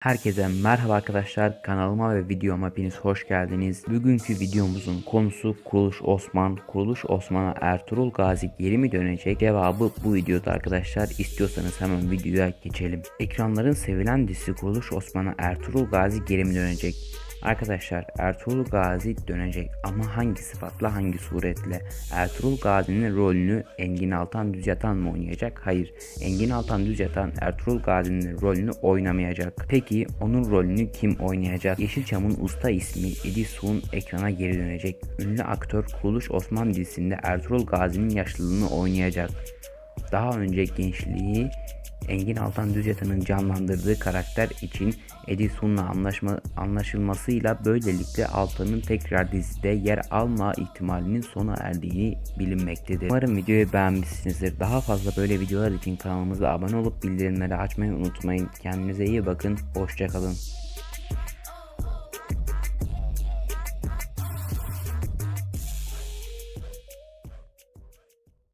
Herkese merhaba arkadaşlar kanalıma ve videoma hepiniz hoş geldiniz. Bugünkü videomuzun konusu Kuruluş Osman. Kuruluş Osman'a Ertuğrul Gazi geri mi dönecek? Cevabı bu videoda arkadaşlar. İstiyorsanız hemen videoya geçelim. Ekranların sevilen dizisi Kuruluş Osman'a Ertuğrul Gazi geri mi dönecek? Arkadaşlar Ertuğrul Gazi dönecek ama hangi sıfatla hangi suretle? Ertuğrul Gazi'nin rolünü Engin Altan Düz Yatan mı oynayacak? Hayır. Engin Altan Düz Yatan Ertuğrul Gazi'nin rolünü oynamayacak. Peki onun rolünü kim oynayacak? Yeşilçam'ın usta ismi Edison ekrana geri dönecek. Ünlü aktör Kuruluş Osman dizisinde Ertuğrul Gazi'nin yaşlılığını oynayacak. Daha önce gençliği Engin Altan Düzyatan'ın canlandırdığı karakter için Edison'la anlaşma, anlaşılmasıyla böylelikle Altan'ın tekrar dizide yer alma ihtimalinin sona erdiğini bilinmektedir. Umarım videoyu beğenmişsinizdir. Daha fazla böyle videolar için kanalımıza abone olup bildirimleri açmayı unutmayın. Kendinize iyi bakın. Hoşçakalın.